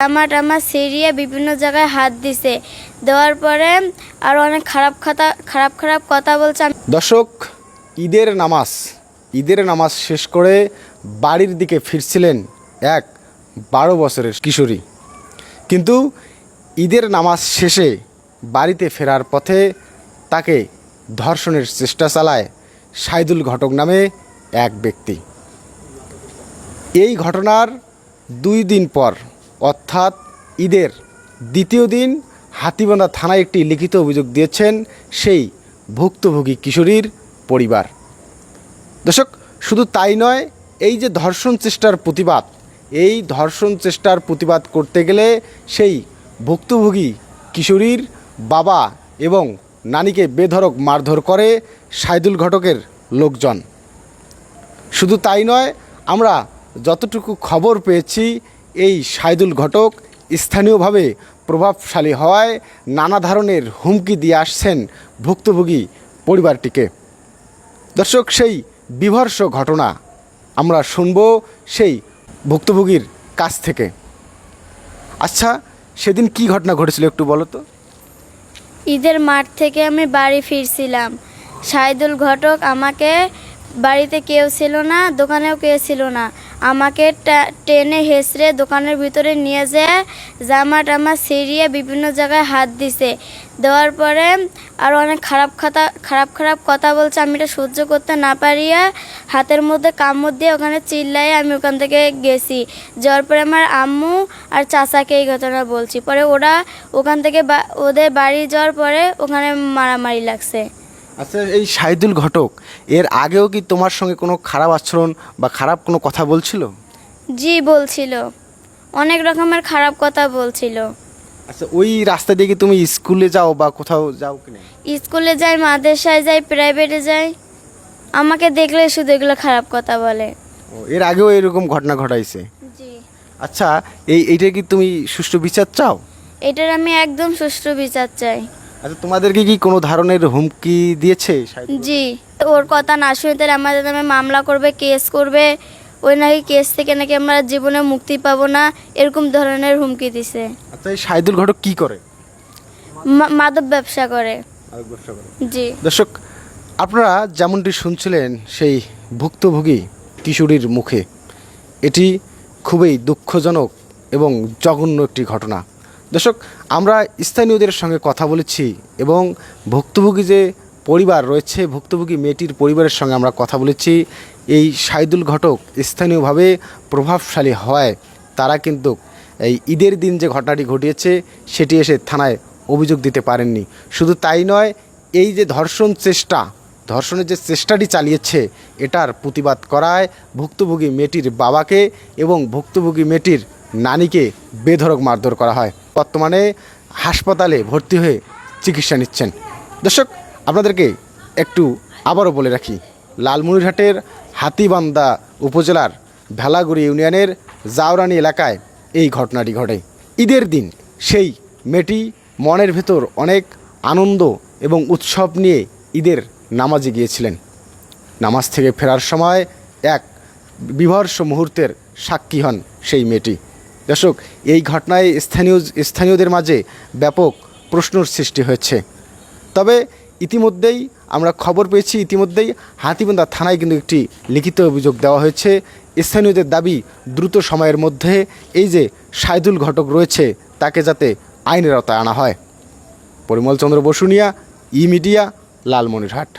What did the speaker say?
জামা টামা সেরিয়ে বিভিন্ন জায়গায় হাত দিছে। দেওয়ার পরে আরও অনেক খারাপ খাতা, খারাপ খারাপ কথা বলছে। দর্শক, ঈদের নামাজ ঈদের নামাজ শেষ করে বাড়ির দিকে ফিরছিলেন এক বারো বছরের কিশোরী। কিন্তু ঈদের নামাজ শেষে বাড়িতে ফেরার পথে তাকে ধর্ষণের চেষ্টা চালায় সাইদুল ঘটক নামে এক ব্যক্তি। এই ঘটনার দুই দিন পর অর্থাৎ ঈদের দ্বিতীয় দিন হাতিবান্ধা থানায় একটি লিখিত অভিযোগ দিয়েছেন সেই ভুক্তভোগী কিশোরীর পরিবার। দর্শক, শুধু তাই নয়, এই যে ধর্ষণ চেষ্টার প্রতিবাদ, এই ধর্ষণ চেষ্টার প্রতিবাদ করতে গেলে সেই ভুক্তভোগী কিশোরীর বাবা এবং নানিকে বেধরক মারধর করে সাইদুল ঘটকের লোকজন। শুধু তাই নয়, আমরা যতটুকু খবর পেয়েছি এই সাইদুল ঘটক স্থানীয়ভাবে প্রভাবশালী হওয়ায় নানা ধরনের হুমকি দিয়ে আসছেন ভুক্তভোগী পরিবারটিকে। দর্শক, সেই বিভর্ষ ঘটনা আমরা শুনব সেই ভুক্তভোগীর কাছ থেকে। আচ্ছা সেদিন কি ঘটনা ঘটেছিল একটু বলো তো। ঈদের মাঠ থেকে আমি বাড়ি ফিরছিলাম। সাইদুল ঘটক আমাকে বাড়িতে কেউ ছিল না, দোকানেও কেউ ছিল না। আমাকে টেনে হেসড়ে দোকানের ভিতরে নিয়ে যেয়ে জামা টামা সেরিয়ে বিভিন্ন জায়গায় হাত দিছে। দেওয়ার পরে আর অনেক খারাপ খাতা, খারাপ খারাপ কথা বলছে, আমি এটা সহ্য করতে না পারিয়া হাতের মধ্যে কামড় দিয়ে ওখানে চিল্লাই আমি ওখান থেকে গেছি। যাওয়ার পরে আমার আম্মু আর চাচাকে এই ঘটনা বলছি। পরে ওরা ওখান থেকে ওদের বাড়ি যাওয়ার পরে ওখানে মারামারি লাগছে। আচ্ছা এই সাইদুল ঘটক এর আগেও কি তোমার সঙ্গে কোনো খারাপ আচরণ বা খারাপ কোনো কথা বলছিল? জি বলছিল। অনেক রকমের খারাপ কথা বলছিল। আচ্ছা ওই রাস্তা দিয়ে কি তুমি স্কুলে যাও বা কোথাও যাও কি না? স্কুলে যাই মাদ্রাসায় যাই প্রাইভেটে যাই। আমাকে দেখলে শুধু এগুলো খারাপ কথা বলে। ও, এর আগেও এরকম ঘটনা ঘটাইছে? জি। আচ্ছা এই এইটা কি তুমি সুষ্ঠু বিচার চাও? এটার আমি একদম সুষ্ঠু বিচার চাই। আচ্ছা তোমাদেরকে কি কোনো ধরনের হুমকি দিয়েছে জি ওর কথা না শুনে তাহলে আমাদের নামে মামলা করবে কেস করবে। ওই নাকি কেস থেকে নাকি আমরা জীবনে মুক্তি পাবো না এরকম ধরনের হুমকি দিছে। আচ্ছা এই সাইদুল ঘটক কি করে। মাদক ব্যবসা করে। জি। দর্শক আপনারা যেমনটি শুনছিলেন সেই ভুক্তভোগী কিশোরীর মুখে এটি খুবই দুঃখজনক এবং জঘন্য একটি ঘটনা। দর্শক, আমরা স্থানীয়দের সঙ্গে কথা বলেছি এবং ভুক্তভোগী যে পরিবার রয়েছে, ভুক্তভোগী মেয়েটির পরিবারের সঙ্গে আমরা কথা বলেছি। এই সাইদুল ঘটক স্থানীয়ভাবে প্রভাবশালী হওয়ায় তারা কিন্তু এই ঈদের দিন যে ঘটনাটি ঘটিয়েছে, সেটি এসে থানায় অভিযোগ দিতে পারেননি। শুধু তাই নয়, এই যে ধর্ষণ চেষ্টা, ধর্ষণের যে চেষ্টাটি চালিয়েছে, এটার প্রতিবাদ করায় ভুক্তভোগী মেয়েটির বাবাকে এবং ভুক্তভোগী মেয়েটির নানিকে বেধরক মারধর করা হয়। বর্তমানে হাসপাতালে ভর্তি হয়ে চিকিৎসা নিচ্ছেন। দর্শক, আপনাদেরকে একটু আবারও বলে রাখি, লালমনিরহাটের হাতিবান্দা উপজেলার ভেলাগুড়ি ইউনিয়নের জাওরানি এলাকায় এই ঘটনাটি ঘটে। ঈদের দিন সেই মেয়েটি মনের ভেতর অনেক আনন্দ এবং উৎসব নিয়ে ঈদের নামাজে গিয়েছিলেন। নামাজ থেকে ফেরার সময় এক বিভর্ষ মুহূর্তের সাক্ষী হন সেই মেয়েটি। দর্শক, এই ঘটনায় স্থানীয়, স্থানীয়দের মাঝে ব্যাপক প্রশ্নর সৃষ্টি হয়েছে। তবে ইতিমধ্যেই আমরা খবর পেয়েছি, ইতিমধ্যেই হাতিবান্ধা থানায় কিন্তু একটি লিখিত অভিযোগ দেওয়া হয়েছে। স্থানীয়দের দাবি দ্রুত সময়ের মধ্যে এই যে সাইদুল ঘটক রয়েছে, তাকে যাতে আইনের আওতায় আনা হয়। Parimal Chandra Basunia E media Lalmonirhat.